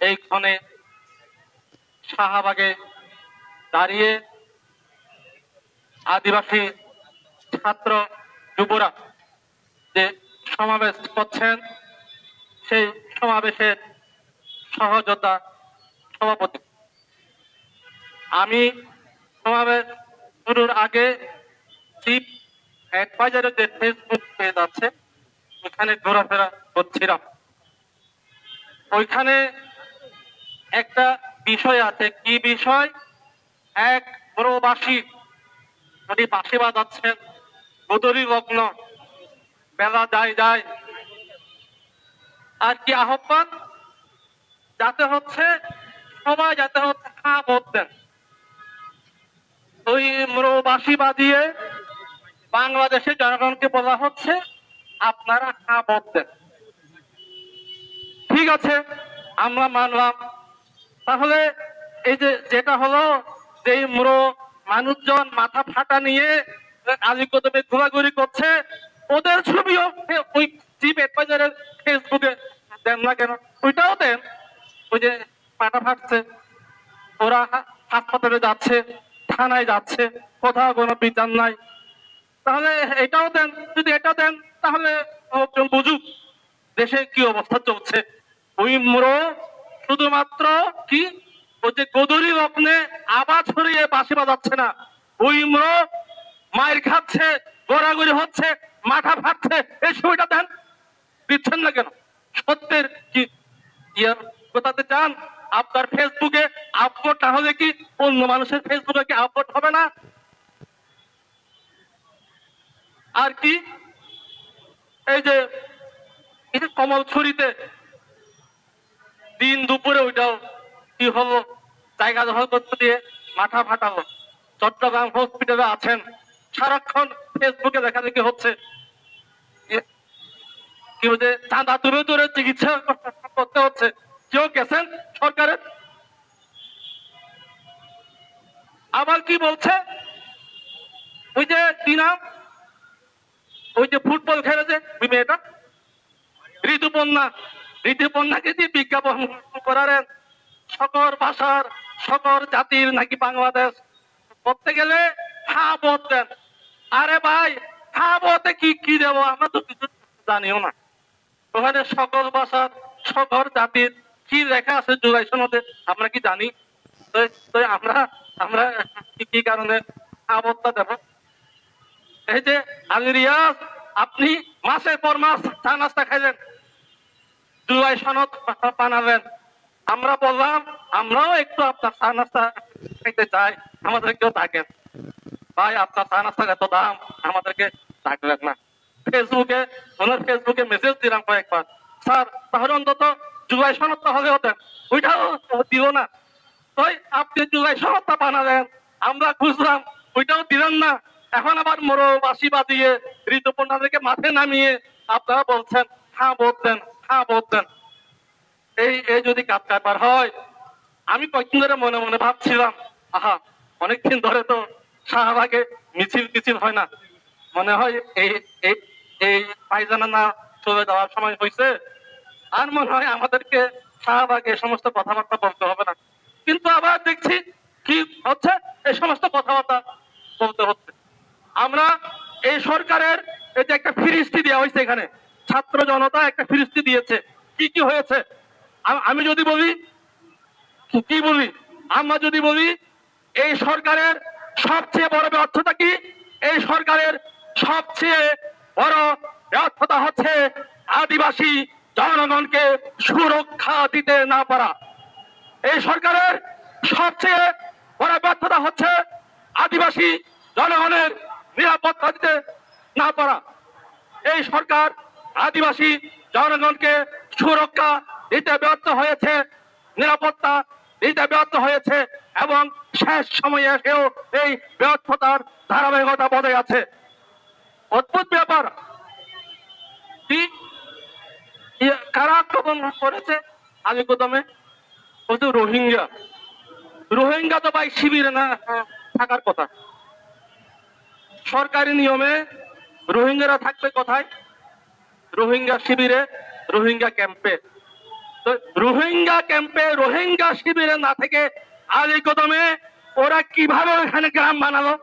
এইখানে শাহবাগে দাঁড়িয়ে আদিবাসী ছাত্র যুবরা যে সমাবেশ করছেন, সেই সমাবেশের সহযোদ্ধা সভাপতি। আমি সমাবেশ শুরুর আগে চিফ অ্যাডভাইজারের যে ফেসবুক পেজ আছে, ওখানে ঘোরাফেরা করছিলাম। ওইখানে একটা বিষয় আছে। কি বিষয়? এক প্রবাসী উনি বাঁশি বাজাচ্ছেন, বদরি লগ্ন বেলা যায় যায়। আর কি আহ্বান? যাতে হচ্ছে, সবাই যাতে হচ্ছে খা দেন ওই ম্রবাসী বাজিয়ে বাংলাদেশের জনগণকে বলা হচ্ছে, আপনারা খা দেন ঠিক আছে, আমরা মানলাম। তাহলে এই যে যেটা হলো, যে ম্র মানুষজন মাথা ফাটা নিয়ে আলিকদমে ঘোরাঘুরি করছে, ওদের ছবিও ওই চিফ অ্যাডভাইজারের ফেসবুকে দেন না কেন? ওইটাও দেন। ওই যে মাথা ফাটছে, ওরা হাসপাতালে যাচ্ছে, থানায় যাচ্ছে, কোথাও কোনো বিচার নাই। তাহলে এটাও দেন, যদি এটা দেন, তাহলে বুঝুক দেশে কি অবস্থা চলছে। মোড়ো শুধুমাত্র কি? ওই যে গদরি লগ্নে আবার ছড়িয়ে বাঁশি বাজাচ্ছে না। মোড়ো মায়ের খাচ্ছে, গড়াগড়ি হচ্ছে, মাথা ফাটছে। এই ছবিটা দেন, দিচ্ছেন না কেন? সত্যের কি? ইয়ার কোথাতে চান আপনার ফেসবুকে আপলোড না হলে কি অন্য মানুষের ফেসবুকে কি আপলোড হবে না? আর কি? এই যে কমল ছুরিতে দিন দুপুরে ওইটাও কি হলো? জায়গা দখল করতে দিয়ে মাথা ফাটালো। চট্টগ্রাম হসপিটালে আছেন। সারাক্ষণ ফেসবুকে দেখা দেখি হচ্ছে। কি বলছে? চাঁদা তুলে তুলে চিকিৎসা করতে হচ্ছে। কেউ গেছেন সরকারের আবার কি বলছে? ওই যে কি নাম? ওই যে ফুটবল খেলেছে, ওই মেয়েটা? ঋতুপর্ণা ঋতুপর্ণাকে দিয়ে বিজ্ঞাপন করারেন, সকল ভাষার, সকল জাতির নাকি বাংলাদেশ। করতে গেলে হা বোধ দেন। আরে ভাই, হা বোধে কি কি দেবো? আমরা তো কিছু জানিও না। ওখানে সকল ভাষার, সকল জাতির কি লেখা আছে জুলাই সনদে, আমরা কি জানি? তো আমরা আমরা কি কি কারণে আবদ্ধ দেব? এই যে আলী আপনি মাসের পর মাস চা নাস্তা খাইলেন। জুলাই সনদ বানালেন আমরা বললাম, আমরাও একটু আপনার চা নাস্তা খাইতে চাই আমাদের কেউ থাকেন ভাই, আপনার চা নাস্তার এত দাম, আমাদেরকে ডাকলেন না। ফেসবুকে, ওনার ফেসবুকে মেসেজ দিলাম কয়েকবার। স্যার, তাহলে অন্তত জুলাই সনদ তাহলে হতেন ওইটাও দিল না। ওই আপনি জুলাই সনদটা বানালেন। আমরা খুঁজলাম, ওইটাও দিলেন না। এখন আবার মোরো বাসি বাদিয়ে ঋতুপর্ণাদেরকে মাঠে নামিয়ে আপনারা বলছেন হ্যাঁ ভোট ভোট দেন এই এই যদি কাজ কারবার হয়, আমি কয়েকদিন ধরে মনে মনে ভাবছিলাম, আহা, অনেকদিন ধরে তো শাহবাগে মিছিল টিছিল হয় না। মনে হয় এই এই এই পায়জানা না চলে যাওয়ার সময় হয়েছে, আর মনে হয় আমাদেরকে শাহবাগে এই সমস্ত কথাবার্তা বলতে হবে না। কিন্তু আবার দেখছি কি হচ্ছে, এই সমস্ত কথাবার্তা বলতে হচ্ছে। আমরা এই সরকারের যে একটা ফিরিস্তি দেওয়া হয়েছে এখানে ছাত্র জনতা একটা ফিরিস্তি দিয়েছে। কি কি হয়েছে? আমি যদি বলি কি বলি? আমরা যদি বলি, এই সরকারের সবচেয়ে বড় ব্যর্থতা কি? এই সরকারের সবচেয়ে বড় ব্যর্থতা হচ্ছে আদিবাসী জনগণকে সুরক্ষা দিতে না পারা। এই সরকারের সবচেয়ে বড় ব্যর্থতা হচ্ছে আদিবাসী জনগণের নিরাপত্তা দিতে না পারা। এই সরকার আদিবাসী জনগণকে সুরক্ষা দিতে ব্যর্থ হয়েছে, নিরাপত্তা দিতে ব্যর্থ হয়েছে এবং শেষ সময়ে এসেও এই ব্যর্থতার ধারাবাহিকতা বজায় আছে। অদ্ভুত ব্যাপার। কারা আক্রমণ করেছে? ওই তো রোহিঙ্গা। রোহিঙ্গা তো ভাই শিবিরে না থাকার কথা। সরকারি নিয়মে রোহিঙ্গারা থাকবে কোথায়? রোহিঙ্গা শিবিরে, রোহিঙ্গা ক্যাম্পে। তো রোহিঙ্গা ক্যাম্পে রোহিঙ্গা শিবিরে না থেকে আলী কদমে ওরা কীভাবে ওখানে গ্রাম বানালো?